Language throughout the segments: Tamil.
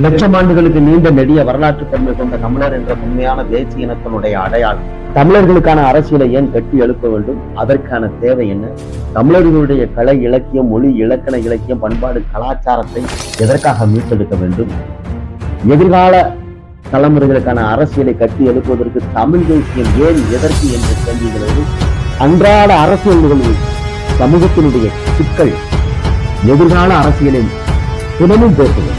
லட்சம் ஆண்டுகளுக்கு நீண்ட நெடிய வரலாற்று தன்மை கொண்ட தமிழர் என்ற உண்மையான தேசிய இனத்தினுடைய அடையாளம். தமிழர்களுக்கான அரசியலை ஏன் கட்டி எழுப்ப வேண்டும்? அதற்கான தேவை என்ன? தமிழர்களுடைய கலை இலக்கியம் மொழி இலக்கண இலக்கியம் பண்பாடு கலாச்சாரத்தை எதற்காக மீட்டெடுக்க வேண்டும்? எதிர்கால தலைமுறைகளுக்கான அரசியலை கட்டி எழுப்புவதற்கு தமிழ் தேசியம் ஏன் எதற்கு என்ற கேள்விகளோடு அன்றாட அரசியல் நிகழ்வு சமூகத்தினுடைய சிக்கல். எதிர்கால அரசியலில் தினமும் பேசுவோம்.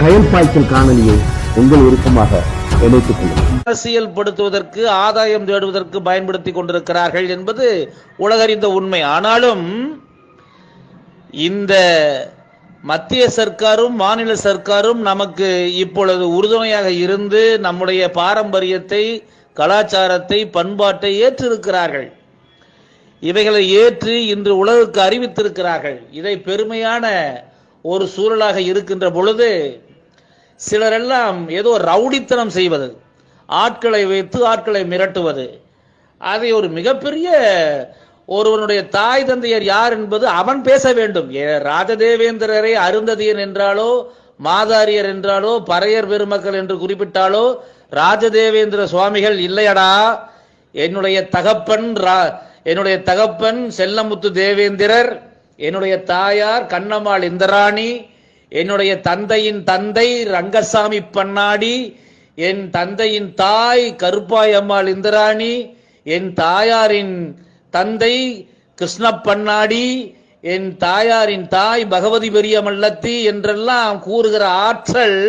கயல் பாய்ச்சல் காணொலியை உங்கள் விருப்பமாக இணைத்துக் கொள்ளுங்கள். அரசியல் படுத்துவதற்கு ஆதாயம் தேடுவதற்கு பயன்படுத்தி கொண்டிருக்கிறார்கள் என்பது உலகறிந்த உண்மை. ஆனாலும் இந்த மத்திய சர்க்காரும் மாநில சர்க்காரும் நமக்கு இப்பொழுது உறுதுணையாக இருந்து நம்முடைய பாரம்பரியத்தை கலாச்சாரத்தை பண்பாட்டை ஏற்றிருக்கிறார்கள். இவைகளை ஏற்று இன்று உலகுக்கு அறிவித்திருக்கிறார்கள். இதை பெருமையான ஒரு சூழலாக இருக்கின்ற பொழுது சிலரெல்லாம் ஏதோ ரவுடித்தனம் செய்வது ஆட்களை வைத்து ஆட்களை மிரட்டுவது. அதை ஒரு மிகப்பெரிய ஒருவனுடைய தாய் தந்தையர் யார் என்பது அவன் பேச வேண்டும். ராஜதேவேந்திரரை அருந்ததியன் என்றாலோ மாதாரியர் என்றாலோ பறையர் பெருமக்கள் என்று குறிப்பிட்டாலோ ராஜதேவேந்திர சுவாமிகள் இல்லையடா. என்னுடைய தகப்பன் ரா- என்னுடைய தகப்பன் செல்லமுத்து தேவேந்திரர் என்னுடைய தாயார் கண்ணம்மாள் இந்திராணி என்னுடைய தந்தையின் தந்தை ரங்கசாமி பண்ணாடி என் தந்தையின் தாய் கருப்பாய் அம்மாள் இந்திராணி என் தாயாரின் தந்தை கிருஷ்ண பன்னாடி என் தாயாரின் தாய் பகவதி பெரிய மல்லத்தி என்றெல்லாம் கூறுகிற ஆற்றல்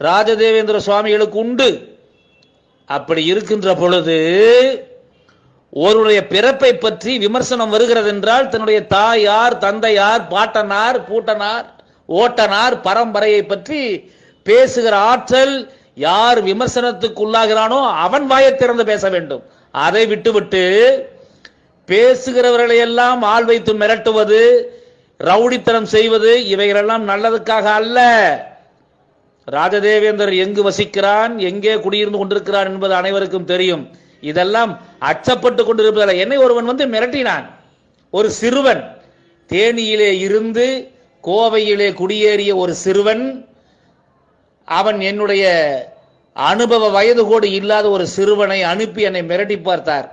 ராஜதேவேந்திர சுவாமிகளுக்கு உண்டு. அப்படி இருக்கின்ற பொழுது ஒருவருடைய பிறப்பை பற்றி விமர்சனம் வருகிறது என்றால் தன்னுடைய தாயார் தந்தையார் பாட்டனார் பூட்டனார் ஓட்டனார் பரம்பரையை பற்றி பேசுகிற ஆற்றல் யார் விமர்சனத்துக்கு உள்ளாகிறானோ அவன் வாயை திறந்து பேச வேண்டும். அதை விட்டுவிட்டு பேசுகிறவர்களை எல்லாம் ஆள் வைத்து மிரட்டுவது ரவுடித்தனம் செய்வது இவைகளெல்லாம் நல்லதுக்காக அல்ல. ராஜதேவேந்தர் எங்கு வசிக்கிறான் எங்கே குடியிருந்து கொண்டிருக்கிறான் என்பது அனைவருக்கும் தெரியும். இதெல்லாம் அச்சப்பட்டு கொண்டிருப்பதில்லை. என்னை ஒருவன் வந்து மிரட்டினான். ஒரு சிறுவன் தேனியிலே இருந்து கோவையிலே குடியேறிய ஒரு சிறுவன் அவன் என்னுடைய அனுபவ வயது கூட இல்லாத ஒரு சிறுவனை அனுப்பி என்னை மிரட்டி பார்த்தார்.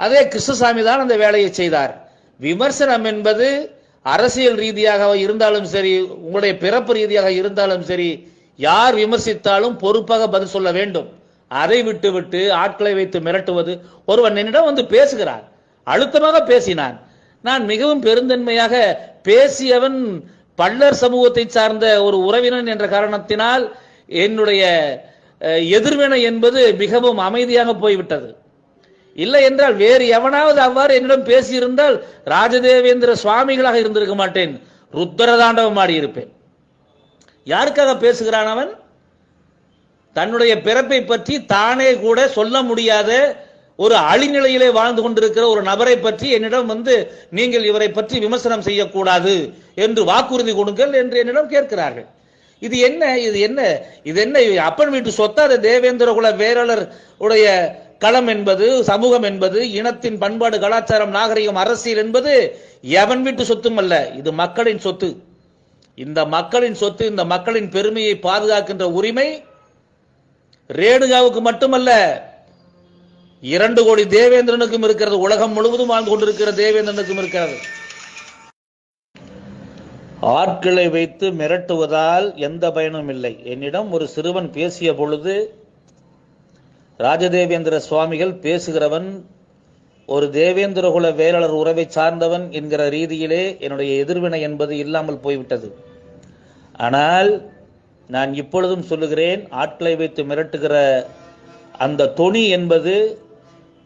அதே கிருஷ்ணசாமி தான் அந்த வேலையை செய்தார். விமர்சனம் என்பது அரசியல் ரீதியாக இருந்தாலும் சரி உங்களுடைய பிறப்பு ரீதியாக இருந்தாலும் சரி யார் விமர்சித்தாலும் பொறுப்பாக பதில் சொல்ல வேண்டும். அதை விட்டு விட்டு ஆட்களை வைத்து மிரட்டுவது. ஒருவன் என்னிடம் வந்து பேசுகிறான் அழுத்தமாக பேசினான். நான் மிகவும் பெருந்தன்மையாக பேசியவன் பள்ளர் சமூகத்தை சார்ந்த ஒரு உறவினன் என்ற காரணத்தினால் என்னுடைய எதிர்வினை என்பது மிகவும் அமைதியாக போய்விட்டது. இல்லை என்றால் வேறு எவனாவது அவ்வாறு என்னிடம் பேசியிருந்தால் ராஜதேவேந்திர சுவாமிகளாக இருந்திருக்க மாட்டேன். ருத்ரதாண்டவம் ஆடியிருப்பேன். யாருக்காக பேசுகிறான் அவன்? தன்னுடைய பிறப்பை பற்றி தானே கூட சொல்ல முடியாத ஒரு அழிநிலையிலே வாழ்ந்து கொண்டிருக்கிற ஒரு நபரை பற்றி என்னிடம் வந்து நீங்கள் இவரை பற்றி விமர்சனம் செய்யக்கூடாது என்று வாக்குறுதி கொடுங்கள் என்று என்னிடம் கேட்கிறார்கள். இது என்ன? இது என்ன? இது என்ன? அப்பன் வீட்டு சொத்து? அது தேவேந்திர குல வேரலர் உடைய களம் என்பது சமூகம் என்பது இனத்தின் பண்பாடு கலாச்சாரம் நாகரிகம் அரசியல் என்பது எவன் வீட்டு சொத்தும் அல்ல. இது மக்களின் சொத்து. இந்த மக்களின் சொத்து இந்த மக்களின் பெருமையை பாதுகாக்கின்ற உரிமை ரேணுகாவுக்கு மட்டுமல்ல இரண்டு கோடி தேவேந்திரனுக்கும் இருக்கிறது. உலகம் முழுவதும் வாழ்ந்து கொண்டிருக்கிற தேவேந்திரனுக்கும் இருக்கிறது. ஆட்களை வைத்து மிரட்டுவதால் எந்த பயனும் இல்லை. என்னிடம் ஒரு சிறுவன் பேசிய பொழுது ராஜதேவேந்திர சுவாமிகள் பேசுகிறவன் ஒரு தேவேந்திர குல வேளாளர் உறவை சார்ந்தவன் என்கிற ரீதியிலே என்னுடைய எதிர்வினை என்பது இல்லாமல் போய்விட்டது. ஆனால் நான் இப்பொழுதும் சொல்லுகிறேன் ஆட்களை வைத்து மிரட்டுகிற அந்த தொனி என்பது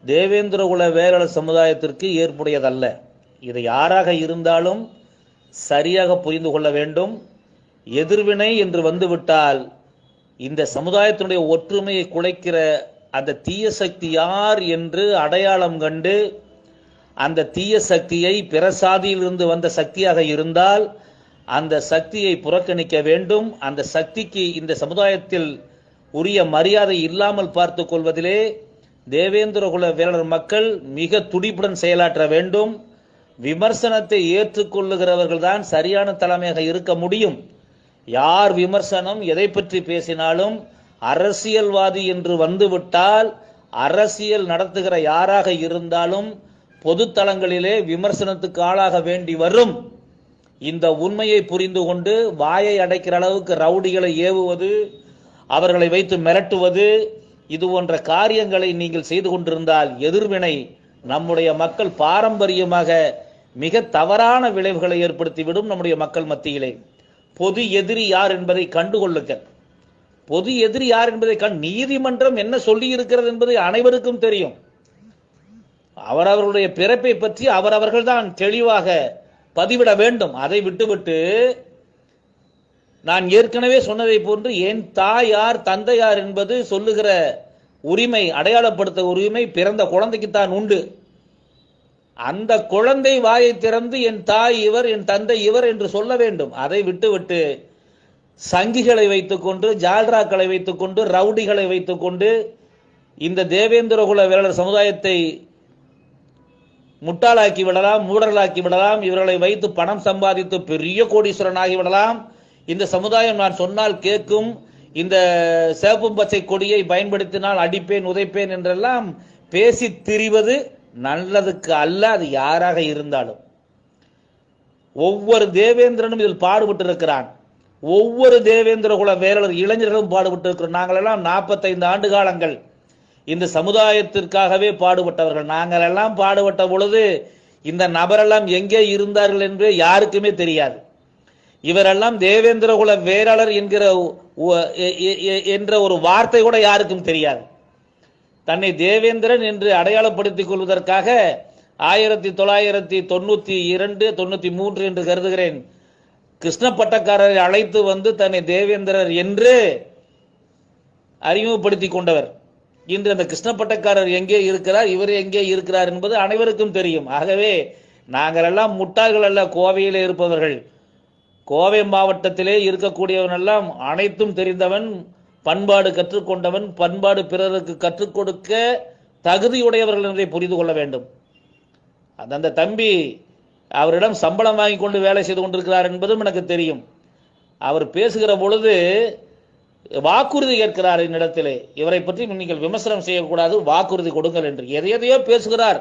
தேவேந்திர குல வேளாளர் சமுதாயத்திற்கு ஏற்புடையதல்ல. இது யாராக இருந்தாலும் சரியாக புரிந்து கொள்ள வேண்டும். எதிர்வினை என்று வந்துவிட்டால் இந்த சமுதாயத்தினுடைய ஒற்றுமையை குலைக்கிற அந்த தீய சக்தி யார் என்று அடையாளம் கண்டு அந்த தீய சக்தியை பிற சாதியிலிருந்து வந்த சக்தியாக இருந்தால் அந்த சக்தியை புறக்கணிக்க வேண்டும். அந்த சக்திக்கு இந்த சமுதாயத்தில் உரிய மரியாதை இல்லாமல் பார்த்து கொள்வதிலே தேவேந்திர குல மக்கள் மிக துடிப்புடன் செயலாற்ற வேண்டும். விமர்சனத்தை ஏற்றுக்கொள்ளுகிறவர்கள் தான் சரியான தலைமையாக இருக்க முடியும். யார் விமர்சனம் எதை பற்றி பேசினாலும் அரசியல்வாதி என்று வந்துவிட்டால் அரசியல் நடத்துகிற யாராக இருந்தாலும் பொதுத்தளங்களிலே விமர்சனத்துக்கு ஆளாக வேண்டி வரும். இந்த உண்மையை புரிந்து கொண்டு வாயை அடைக்கிற அளவுக்கு ரவுடிகளை ஏவுவது அவர்களை வைத்து மிரட்டுவது இது போன்ற காரியங்களை நீங்கள் செய்து கொண்டிருந்தால் எதிர்வினை நம்முடைய மக்கள் பாரம்பரியமாக மிக தவறான விளைவுகளை ஏற்படுத்திவிடும் நம்முடைய மக்கள் மத்தியிலே. பொது எதிரி யார் என்பதை கண்டுகொள்ளுங்கள். பொது எதிரி யார் என்பதை கண் நீதிமன்றம் என்ன சொல்லி இருக்கிறது என்பது அனைவருக்கும் தெரியும். அவரவர்களுடைய பிறப்பை பற்றி அவரவர்கள் தான் தெளிவாக பதிவிட வேண்டும். அதை விட்டுவிட்டு நான் ஏற்கனவே சொன்னதை போன்று என் தாயார் தந்தையார் என்பது சொல்லுகிற உரிமை அடையாளப்படுத்த உரிமை பிறந்த குழந்தைக்குத்தான் உண்டு. அந்த குழந்தை வாயை திறந்து என் தாய் இவர் என் தந்தை இவர் என்று சொல்ல வேண்டும். அதை விட்டுவிட்டு சங்கிகளை வைத்துக்கொண்டு ஜால்ராக்களை வைத்துக்கொண்டு ரவுடிகளை வைத்துக்கொண்டு இந்த தேவேந்திரகுல வேளர் சமுதாயத்தை முட்டாளாக்கி விடலாம் மூடர்களாக்கி விடலாம் இவர்களை வைத்து பணம் சம்பாதித்து பெரிய கோடீஸ்வரன் ஆகிவிடலாம் இந்த சமுதாயம் நான் சொன்னால் கேட்கும் இந்த சிவப்பு பச்சை கொடியை பயன்படுத்தினால் அடிப்பேன் உதைப்பேன் என்றெல்லாம் பேசி திரிவது நல்லதுக்கு அல்ல அது யாராக இருந்தாலும். ஒவ்வொரு தேவேந்திரனும் இதில் பாடுபட்டு இருக்கிறான் ஒவ்வொரு தேவேந்திர குல வேரலர் இளைஞர்களும் பாடுபட்டு இருக்கிறோம் நாங்கள் எல்லாம் நாற்பத்தைந்து ஆண்டு காலங்கள் இந்த சமுதாயத்திற்காகவே பாடுபட்டவர்கள். நாங்கள் எல்லாம் பாடுபட்ட பொழுது இந்த நபரெல்லாம் எங்கே இருந்தார்கள் என்று யாருக்குமே தெரியாது. இவரெல்லாம் தேவேந்திர குல வேளாளர் என்கிற என்ற ஒரு வார்த்தை கூட யாருக்கும் தெரியாது. தன்னை தேவேந்திரன் என்று அடையாளப்படுத்திக் கொள்வதற்காக ஆயிரத்தி தொள்ளாயிரத்தி தொண்ணூத்தி இரண்டு தொண்ணூத்தி மூன்று என்று கருதுகிறேன். கிருஷ்ண பட்டக்காரரை அழைத்து வந்து தன்னை தேவேந்திரர் என்று அறிமுகப்படுத்தி கொண்டவர். இன்று அந்த கிருஷ்ண பட்டக்காரர் எங்கே இருக்கிறார் இவர் எங்கே இருக்கிறார் என்பது அனைவருக்கும் தெரியும். ஆகவே நாங்கள் எல்லாம் முட்டாள்கள் அல்ல கோவையிலே இருப்பவர்கள். கோவை மாவட்டத்திலே இருக்கக்கூடியவனெல்லாம் அனைத்தும் தெரிந்தவன் பண்பாடு கற்றுக்கொண்டவன் பண்பாடு பிறருக்கு கற்றுக் கொடுக்க தகுதியுடையவர்கள் என்பதை புரிந்து கொள்ள வேண்டும். அந்த தம்பி அவரிடம் சம்பளம் வாங்கி கொண்டு வேலை செய்து கொண்டிருக்கிறார் என்பதும் எனக்கு தெரியும். அவர் பேசுகிற பொழுது வாக்குறுதி கேட்கிறார் என்னிடத்திலே. இவரை பற்றி நீங்கள் விமர்சனம் செய்யக்கூடாது வாக்குறுதி கொடுங்கள் என்று. எதையதையோ பேசுகிறார்.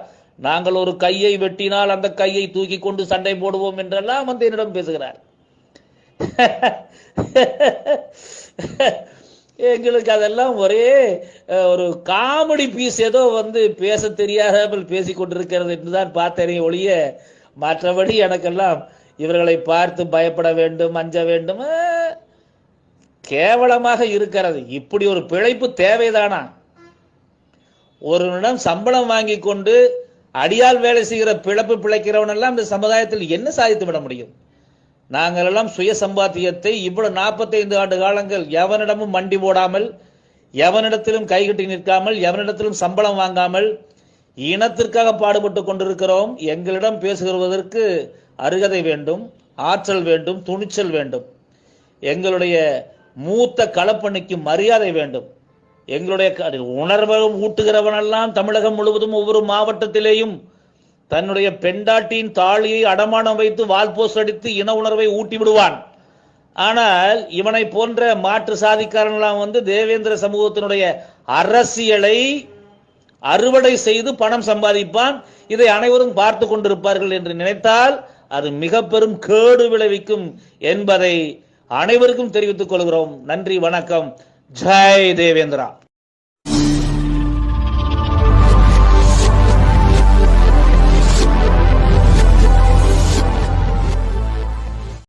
நாங்கள் ஒரு கையை வெட்டினால் அந்த கையை தூக்கி கொண்டு சண்டை போடுவோம் என்றெல்லாம் வந்து என்னிடம் பேசுகிறார். எங்களுக்கு அதெல்லாம் ஒரே ஒரு காமெடி பீஸ் ஏதோ வந்து பேச தெரியாமல் பேசிக் கொண்டிருக்கிறது என்றுதான் பார்த்தேனே ஒழிய மற்றபடி எனக்கெல்லாம் இவர்களை பார்த்து பயப்பட வேண்டும் அஞ்ச வேண்டும் கேவலமாக இருக்கிறது. இப்படி ஒரு பிழைப்பு தேவைதானா? ஒருவனிடம் சம்பளம் வாங்கி கொண்டு அடியால் வேலை செய்கிற பிழப்பு பிழைக்கிறவன் எல்லாம் இந்த சமுதாயத்தில் என்ன சாதித்து விட முடியும்? நாங்கள் எல்லாம் சுய சம்பாத்தியத்தை இவ்வளவு நாற்பத்தைந்து ஆண்டு காலங்கள் எவனிடமும் மண்டி போடாமல் எவனிடத்திலும் கைகட்டி நிற்காமல் எவனிடத்திலும் சம்பளம் வாங்காமல் இனத்திற்காக பாடுபட்டு கொண்டிருக்கிறோம். எங்களிடம் பேசுகிறதற்கு அருகதை வேண்டும் ஆற்றல் வேண்டும் துணிச்சல் வேண்டும். எங்களுடைய மூத்த களப்பணிக்கு மரியாதை வேண்டும். எங்களுடைய க- ஊட்டுகிறவனெல்லாம் தமிழகம் முழுவதும் ஒவ்வொரு மாவட்டத்திலேயும் தன்னுடைய பெண்டாட்டியின் தாலியை அடமானம் வைத்து வால்போஸ் அடித்து இன உணர்வை ஊட்டி விடுவான் ஆனால் இவனை போன்ற மாற்று சாதிக்காரன்லாம் வந்து தேவேந்திர சமூகத்தினுடைய அரசியலை அறுவடை செய்து பணம் சம்பாதிப்பான். இதை அனைவரும் பார்த்து கொண்டிருப்பார்கள் என்று நினைத்தால் அது மிக பெரும் கேடு விளைவிக்கும் என்பதை அனைவருக்கும் தெரிவித்துக் கொள்கிறோம். நன்றி வணக்கம். ஜெய் தேவேந்திரா.